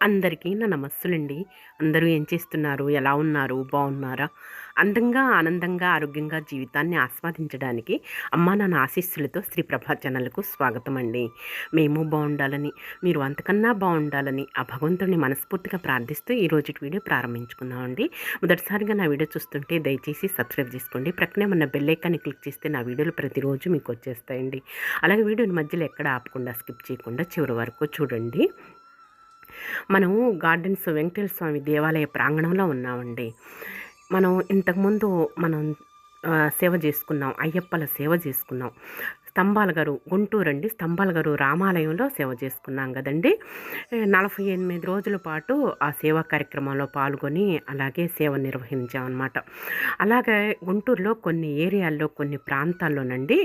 అందరికీ నా నమస్సులండి. అందరూ ఏం చేస్తున్నారు? ఎలా ఉన్నారు? బాగున్నారా? అందంగా ఆనందంగా ఆరోగ్యంగా జీవితాన్ని ఆస్వాదించడానికి అమ్మా నన్న ఆశీస్సులతో శ్రీ ప్రభా ఛానల్కు స్వాగతం అండి మేము బాగుండాలని మీరు అంతకన్నా బాగుండాలని ఆ భగవంతుడిని మనస్ఫూర్తిగా ప్రార్థిస్తూ ఈ వీడియో ప్రారంభించుకుందామండి. మొదటిసారిగా నా వీడియో చూస్తుంటే దయచేసి సబ్స్క్రైబ్ చేసుకోండి. ప్రక్కనే ఉన్న బెల్లైకాన్ని క్లిక్ చేస్తే నా వీడియోలు ప్రతిరోజు మీకు వచ్చేస్తాయండి. అలాగే వీడియోని మధ్యలో ఎక్కడ ఆపకుండా స్కిప్ చేయకుండా చివరి వరకు చూడండి. మనము గార్డెన్స్ వెంకటేశ్వర స్వామి దేవాలయ ప్రాంగణంలో ఉన్నామండి. మనం ఇంతకుముందు మనం సేవ చేసుకున్నాం అయ్యప్పల సేవ చేసుకున్నాం. స్తంభాల గారు గుంటూరు అండి. స్తంభాల గారు రామాలయంలో సేవ చేసుకున్నాం కదండి. నలభై ఎనిమిది రోజుల పాటు ఆ సేవా కార్యక్రమంలో పాల్గొని అలాగే సేవ నిర్వహించామన్నమాట. అలాగే గుంటూరులో కొన్ని ఏరియాల్లో కొన్ని ప్రాంతాల్లోనండి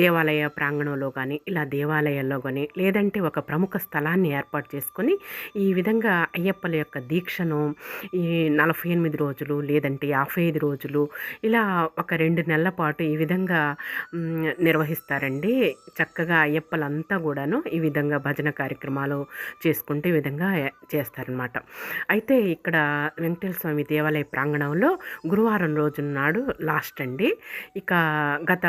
దేవాలయ ప్రాంగణంలో కానీ ఇలా దేవాలయాల్లో కానీ లేదంటే ఒక ప్రముఖ స్థలాన్ని ఏర్పాటు చేసుకొని ఈ విధంగా అయ్యప్పల యొక్క దీక్షను ఈ నలభై ఎనిమిది రోజులు లేదంటే యాభై ఐదు రోజులు ఇలా ఒక రెండు నెలల పాటు ఈ విధంగా నిర్వహిస్తారండి. చక్కగా అయ్యప్పలంతా కూడాను ఈ విధంగా భజన కార్యక్రమాలు చేసుకుంటే ఈ విధంగా చేస్తారనమాట. అయితే ఇక్కడ వెంకటేశ్వర స్వామి దేవాలయ ప్రాంగణంలో గురువారం రోజు నాడు లాస్ట్ అండి. ఇక గత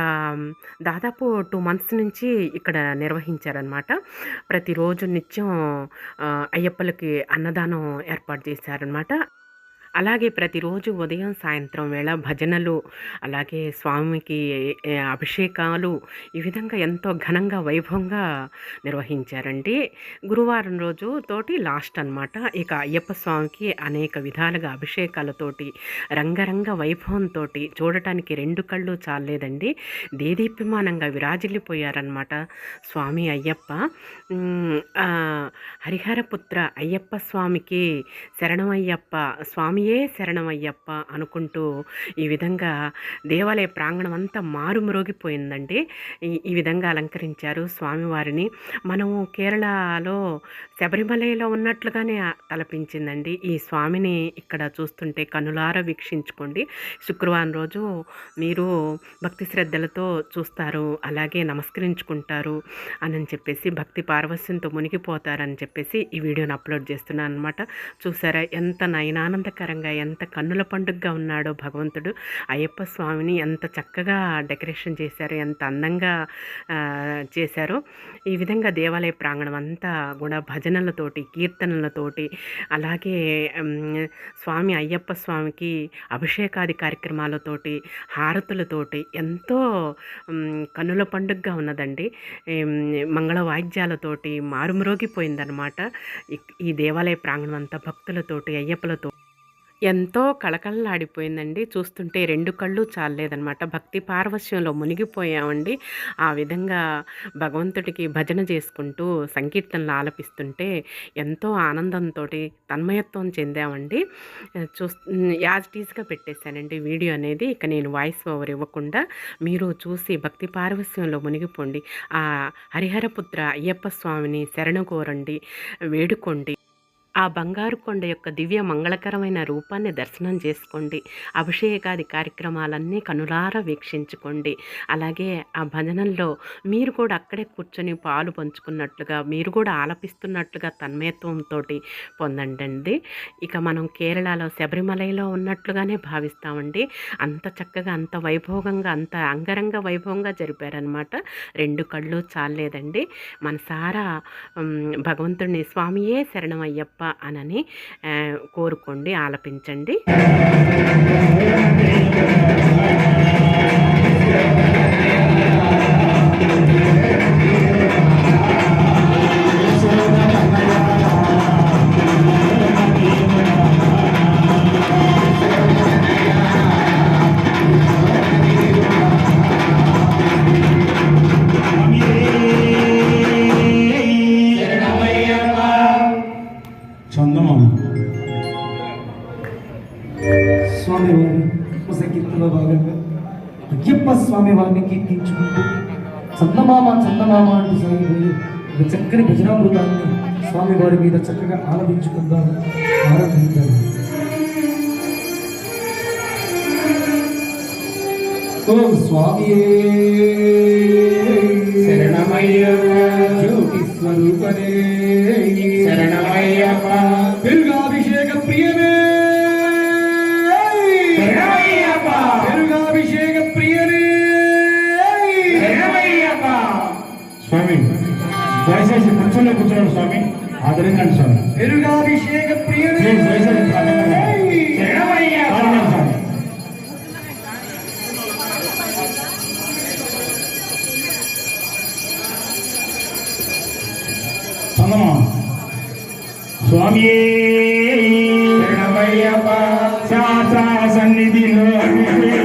దాదాపు టూ మంత్స్ నుంచి ఇక్కడ నిర్వహించారనమాట. ప్రతిరోజు నిత్యం అయ్యప్పలకి అన్నదానం ఏర్పాటు చేశారనమాట. అలాగే ప్రతిరోజు ఉదయం సాయంత్రం వేళ భజనలు అలాగే స్వామికి అభిషేకాలు ఈ విధంగా ఎంతో ఘనంగా వైభవంగా నిర్వహించారండి. గురువారం రోజు తోటి లాస్ట్ అన్నమాట. ఇక అయ్యప్ప స్వామికి అనేక విధాలుగా అభిషేకాలతోటి రంగరంగ వైభవంతో చూడటానికి రెండు కళ్ళు చాలేదండి దేదీప్యమానంగా విరాజిల్లిపోయారనమాట స్వామి అయ్యప్ప. హరిహరపుత్ర అయ్యప్ప స్వామికి శరణమయ్యప్ప స్వామియే శరణమయ్యప్ప అనుకుంటూ ఈ విధంగా దేవాలయ ప్రాంగణం అంతా మారుమ్రోగిపోయిందండి. ఈ ఈ విధంగా అలంకరించారు స్వామివారిని. మనము కేరళలో శబరిమలలో ఉన్నట్లుగానే తలపించిందండి. ఈ స్వామిని ఇక్కడ చూస్తుంటే కనులారా వీక్షించుకోండి. శుక్రవారం రోజు మీరు భక్తి శ్రద్ధలతో చూస్తారు అలాగే నమస్కరించుకుంటారు అని చెప్పేసి భక్తి పార్వశ్యంతో మునిగిపోతారని చెప్పేసి ఈ వీడియోని అప్లోడ్ చేస్తున్నాను అనమాట చూసారా ఎంత నయనానందకర నయనానందకరంగా ఎంత కన్నుల పండుగగా ఉన్నాడో భగవంతుడు. అయ్యప్ప స్వామిని ఎంత చక్కగా డెకరేషన్ చేశారు ఎంత అందంగా చేశారు చేశారో. ఈ విధంగా దేవాలయ ప్రాంగణం అంతా కూడా భజనలతోటి కీర్తనలతోటి అలాగే స్వామి అయ్యప్ప స్వామికి అభిషేకాది కార్యక్రమాలతోటి హారతులతోటి ఎంతో కన్నుల పండుగగా ఉన్నదండి. మంగళ వాయిద్యాలతోటి మారుమ్రోగిపోయిందనమాట ఈ- ఈ దేవాలయ ప్రాంగణం అంతా భక్తులతోటి అయ్యప్పలతో ఎంతో కళకళలాడిపోయిందండి. చూస్తుంటే రెండు కళ్ళు చాలలేదనమాట భక్తి పార్వశ్యంలో మునిగిపోయామండి. ఆ విధంగా భగవంతుడికి భజన చేసుకుంటూ సంకీర్తనలు ఆలపిస్తుంటే ఎంతో ఆనందంతో తన్మయత్వం చెందామండి. చూస్ యాజ్ టీజ్గా పెట్టేశానండి వీడియో అనేది. ఇక నేను వాయిస్ ఓవర్ ఇవ్వకుండా మీరు చూసి భక్తి పార్వశ్యంలో మునిగిపోండి. ఆ హరిహరపుత్ర అయ్యప్ప స్వామిని శరణు కోరండి. వేడుకోండి. ఆ బంగారు కొండ యొక్క దివ్య మంగళకరమైన రూపాన్ని దర్శనం చేసుకోండి. అభిషేకాది కార్యక్రమాలన్నీ కనులారా వీక్షించుకోండి. అలాగే ఆ భజనల్లో మీరు కూడా అక్కడే కూర్చొని పాలు పంచుకున్నట్లుగా మీరు కూడా ఆలపిస్తున్నట్లుగా తన్మయత్వంతో పొందండి ఇక మనం కేరళలో శబరిమలలో ఉన్నట్లుగానే భావిస్తామండి. అంత చక్కగా అంత వైభోగంగా అంత అంగరంగ వైభవంగా జరిపారనమాట రెండు కళ్ళు చాలేదండి. మనసారా సారా భగవంతుడిని స్వామియే శరణమయ్యప్ప అనని కోరుకోండి ఆలపించండి. స్వామి వారిని కీర్తించుకుంటూ. చందమామ చందమామ అంటూ సాగిపోయి ఒక చక్కని భజనామృతాన్ని స్వామి వారి మీద చక్కగా ఆలపించుకుందాం ఆరంభించారు ఓం స్వామియే! శరణమయ్యప్ప జ్యోతి స్వరూపనే! శరణమయ్యప్ప స్వామి దయచేసి కూర్చోలే కూర్చోండి స్వామి. ఆదరించండి స్వామి. పెరుగాభిషేక ప్రియుడు. దయచేసి స్వామి. సన్నిధిలో.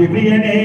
விபியனே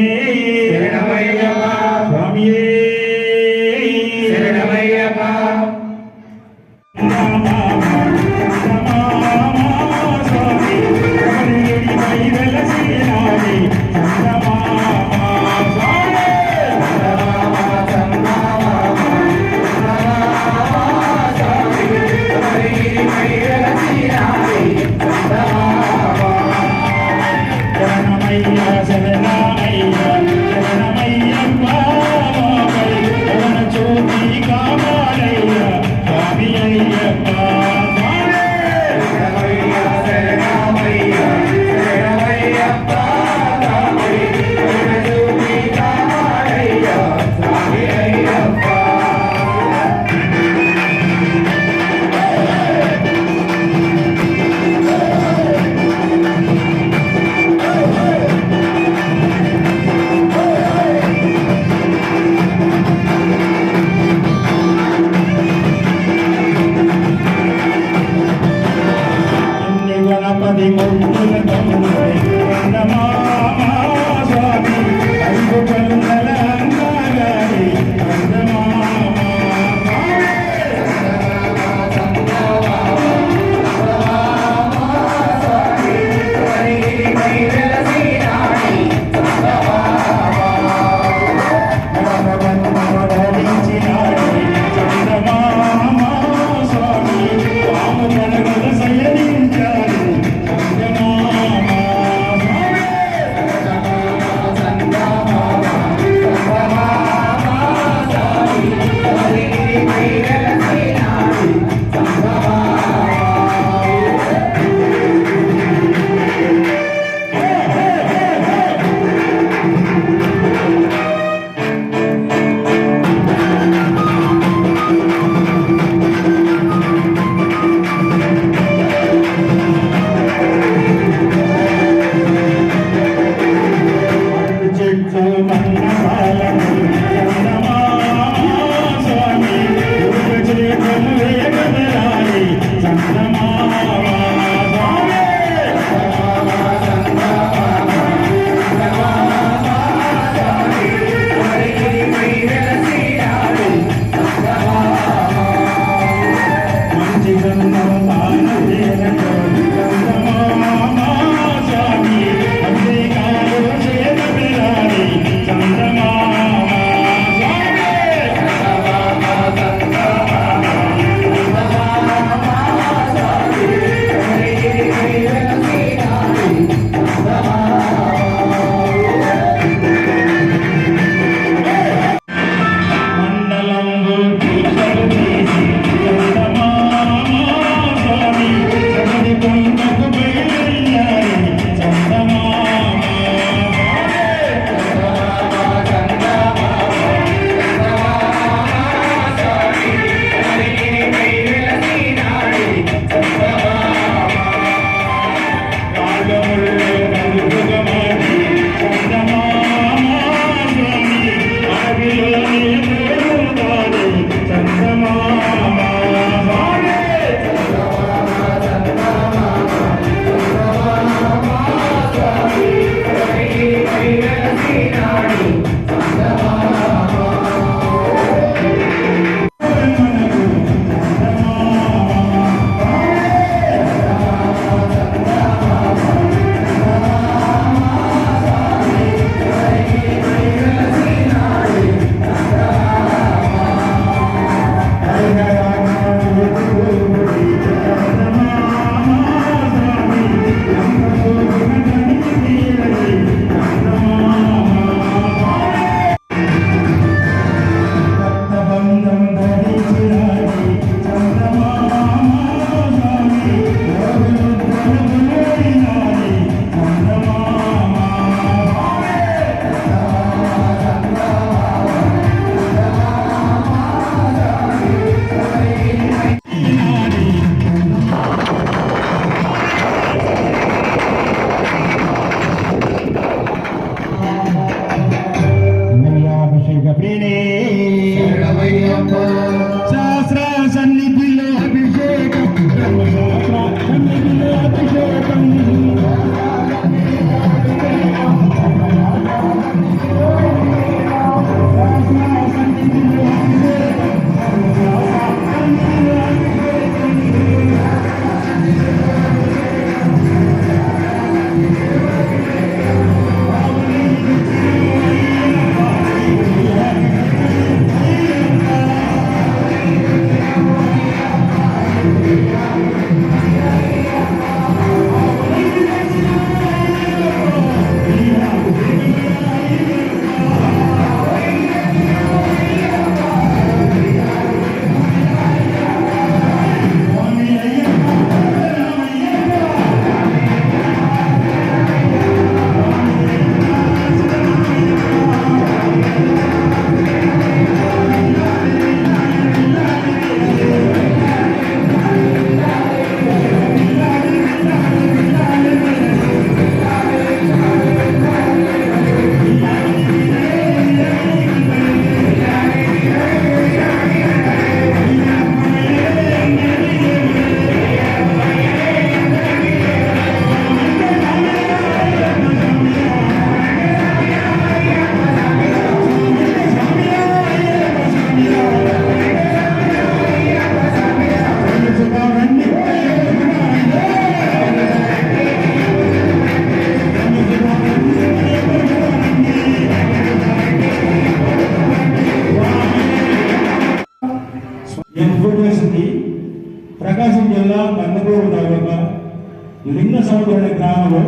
లింగ సముద్ర గ్రామంలో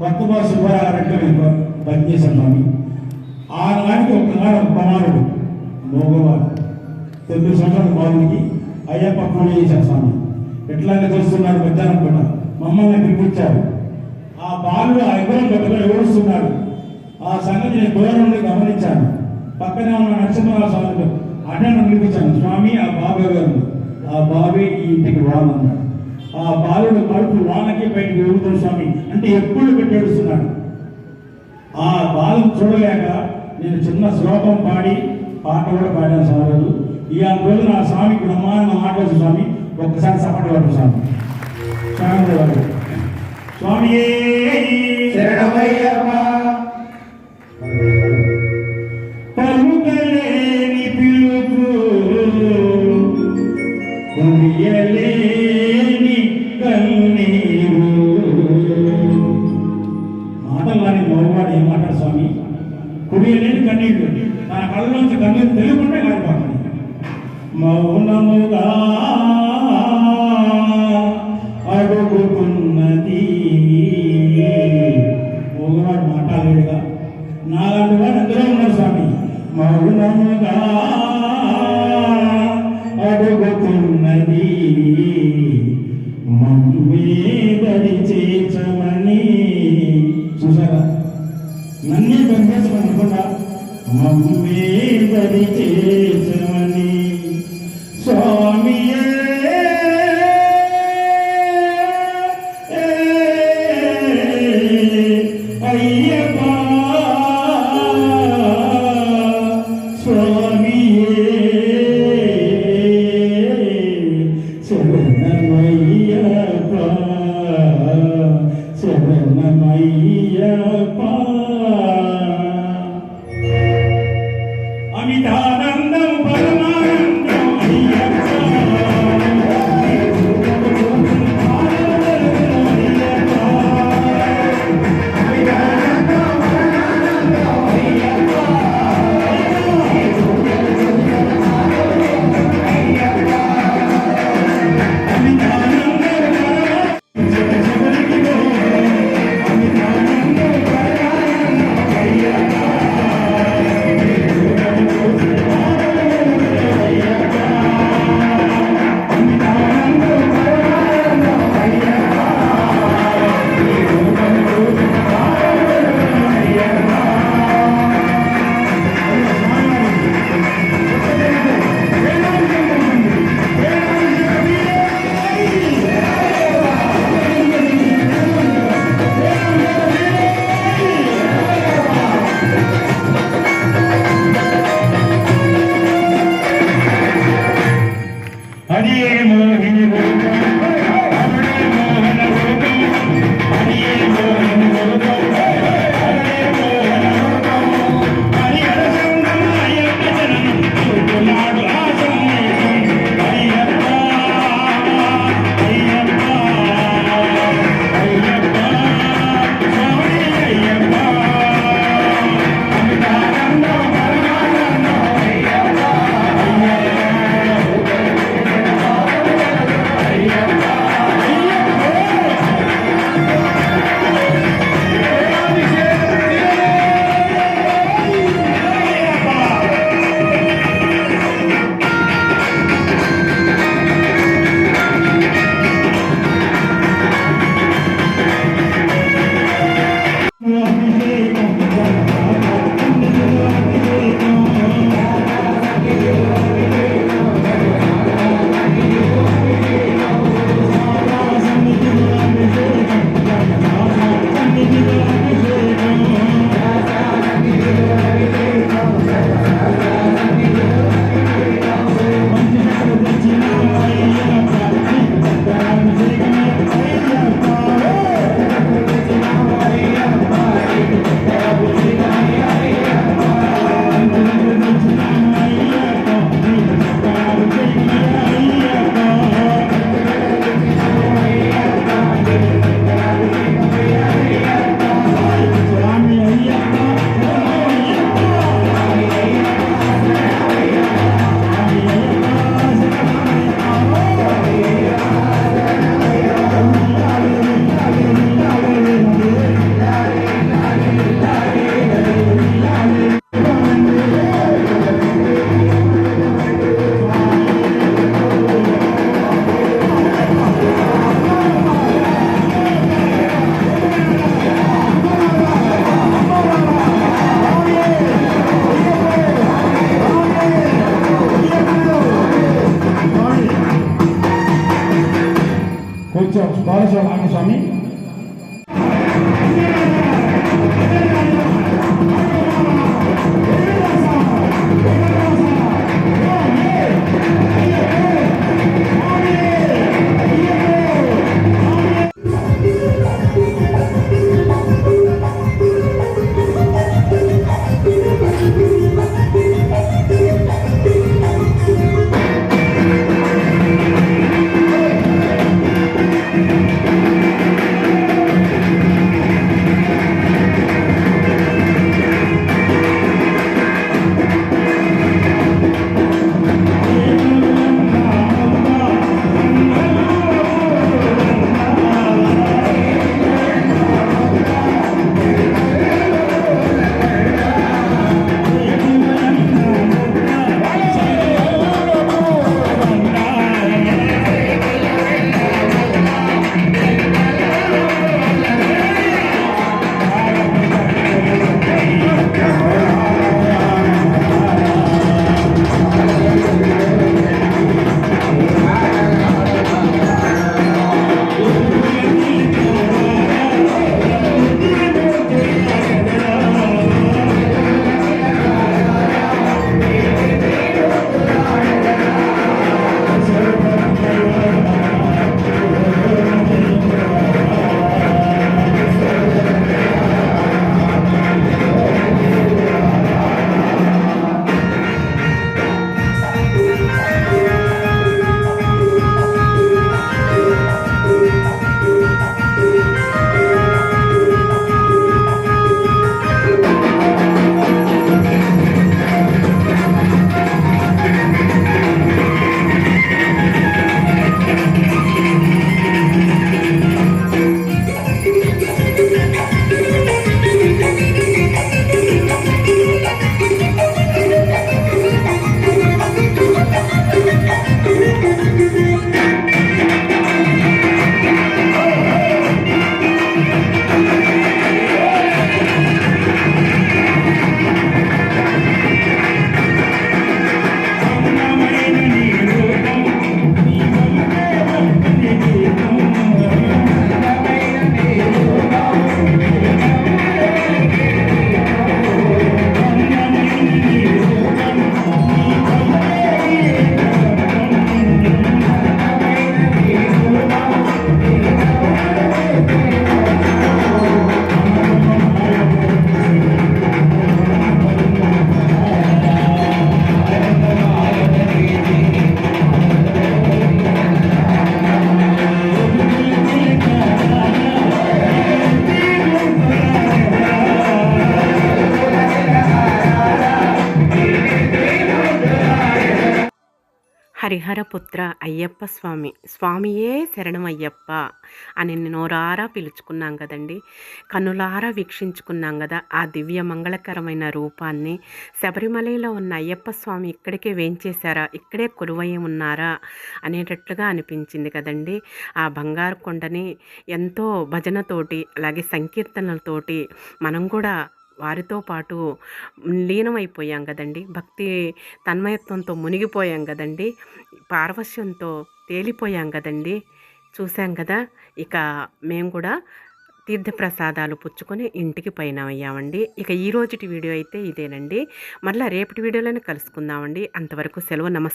కొత్తగా సుబ్బారెడ్డి పనిచేశాను. స్వామి ఆనాటికి ఒకనాడు ఒక కుమారుడు మోగవాడు. తొమ్మిది సంవత్సరాల బాబుకి అయ్యప్ప పూజ చేశారు స్వామి ఎట్లాగే చూస్తున్నాడు మధ్యాహ్నం పూట. మమ్మల్ని పిలిపించారు. ఆ బాలుడు ఆ ఇబ్బంది పట్టుకొని ఏడుస్తున్నాడు. ఆ సంగతి నేను దూరం నుండి గమనించాను. పక్కనే ఉన్న నరసింహరావు స్వామితో అటను పిలిపించాను. స్వామి ఆ బాబే గారు ఆ బాబే ఈ ఇంటికి వానన్నాడు ఆ బాలుడు కడుపు వానకి బయటకు ఎగురుతుంది స్వామి. అంటే ఎప్పుడు పెట్టి ఏడుస్తున్నాడు? ఆ బాలను చూడలేక నేను చిన్న శ్లోకం పాడి పాట కూడా పాడాను స్వామి ఈ ఆ రోజు నా స్వామి బ్రహ్మాండ మాట్లాడు స్వామి. ఒక్కసారి సపటి వాడు స్వామి. స్వామి స్వామి పలుకలేని హరిహరపుత్ర అయ్యప్ప స్వామి. స్వామియే శరణం అయ్యప్ప అని నోరారా పిలుచుకున్నాం కదండి. కనులారా వీక్షించుకున్నాం కదా ఆ దివ్య మంగళకరమైన రూపాన్ని. శబరిమలలో ఉన్న అయ్యప్ప స్వామి ఇక్కడికే వేంచేశారా? ఇక్కడే కొలువై ఉన్నారా? అనేటట్లుగా అనిపించింది కదండి. ఆ బంగారు కొండని ఎంతో భజనతోటి అలాగే సంకీర్తనలతోటి మనం కూడా వారితో పాటు లీనమైపోయాం కదండి. భక్తి తన్మయత్వంతో మునిగిపోయాం కదండి. పార్వశ్యంతో తేలిపోయాం కదండి. చూసాం కదా ఇక మేము కూడా తీర్థప్రసాదాలు పుచ్చుకొని ఇంటికి పైన అయ్యామండి ఇక ఈ రోజుటి వీడియో అయితే ఇదేనండి. మళ్ళీ రేపటి వీడియోలోనే కలుసుకుందామండి. అంతవరకు సెలవు నమస్తే